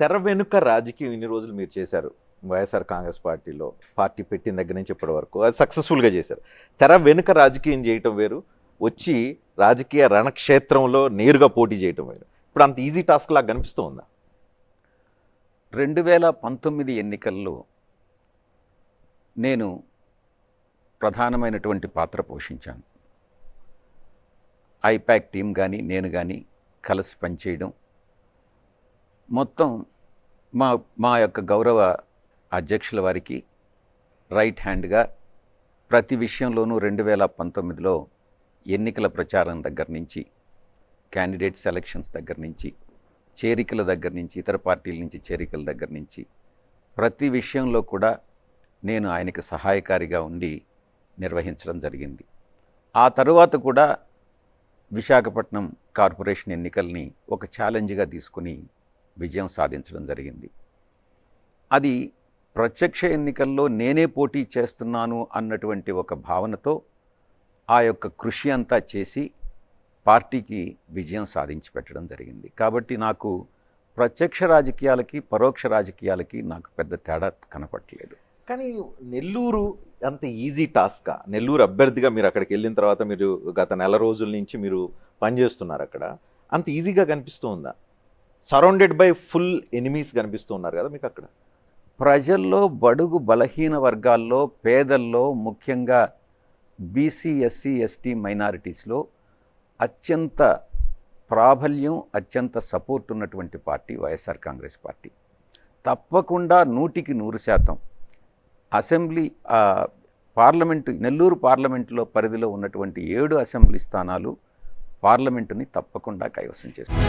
తెర వెనుక రాజకీయం ఇన్ని రోజులు మీరు చేశారు. వైఎస్ఆర్ కాంగ్రెస్ పార్టీలో పార్టీ పెట్టిన దగ్గర నుంచి ఇప్పటి వరకు. అది సక్సెస్ఫుల్గా చేశారు. తెర వెనుక రాజకీయం చేయటం వేరు. వచ్చి రాజకీయ రణక్షేత్రంలో నేరుగా పోటీ చేయటం వేరు. ఇప్పుడు అంత ఈజీ టాస్క్ లాగా కనిపిస్తూ ఉందా? రెండు వేల పంతొమ్మిది ఎన్నికల్లో నేను ప్రధానమైనటువంటి పాత్ర పోషించాను. ఐపాక్ టీం కానీ నేను కానీ కలిసి పనిచేయడం మొత్తం మా మా యొక్క గౌరవ అధ్యక్షుల వారికి రైట్ హ్యాండ్గా ప్రతి విషయంలోనూ రెండు వేల పంతొమ్మిదిలో ఎన్నికల ప్రచారం దగ్గర నుంచి క్యాండిడేట్ సెలక్షన్స్ దగ్గర నుంచి చేరికల దగ్గర నుంచి ఇతర పార్టీల నుంచి చేరికల దగ్గర నుంచి ప్రతి విషయంలో కూడా నేను ఆయనకి సహాయకారిగా ఉండి నిర్వహించడం జరిగింది. ఆ తరువాత కూడా విశాఖపట్నం కార్పొరేషన్ ఎన్నికల్ని ఒక ఛాలెంజ్గా తీసుకుని విజయం సాధించడం జరిగింది. అది ప్రత్యక్ష ఎన్నికల్లో నేనే పోటీ చేస్తున్నాను అన్నటువంటి ఒక భావనతో ఆ యొక్క కృషి అంతా చేసి పార్టీకి విజయం సాధించి పెట్టడం జరిగింది. కాబట్టి నాకు ప్రత్యక్ష రాజకీయాలకి పరోక్ష రాజకీయాలకి నాకు పెద్ద తేడా కనపట్లేదు కానీ నెల్లూరు అంత ఈజీ టాస్కా? నెల్లూరు అభ్యర్థిగా మీరు అక్కడికి వెళ్ళిన తర్వాత మీరు గత నెల రోజుల నుంచి మీరు పనిచేస్తున్నారు అక్కడ. అంత ఈజీగా కనిపిస్తూ ఉందా? సరౌండెడ్ బై ఫుల్ ఎనిమీస్ కనిపిస్తూ ఉన్నారు కదా మీకు అక్కడ. ప్రజల్లో బడుగు బలహీన వర్గాల్లో పేదల్లో ముఖ్యంగా బీసీ ఎస్సీ ఎస్టీ మైనారిటీస్లో అత్యంత ప్రాబల్యం అత్యంత సపోర్ట్ ఉన్నటువంటి పార్టీ వైఎస్ఆర్ కాంగ్రెస్ పార్టీ. తప్పకుండా నూటికి నూరు శాతం అసెంబ్లీ పార్లమెంటు నెల్లూరు పార్లమెంటులో పరిధిలో ఉన్నటువంటి ఏడు అసెంబ్లీ స్థానాలు పార్లమెంటుని తప్పకుండా కైవసం చేస్తుంది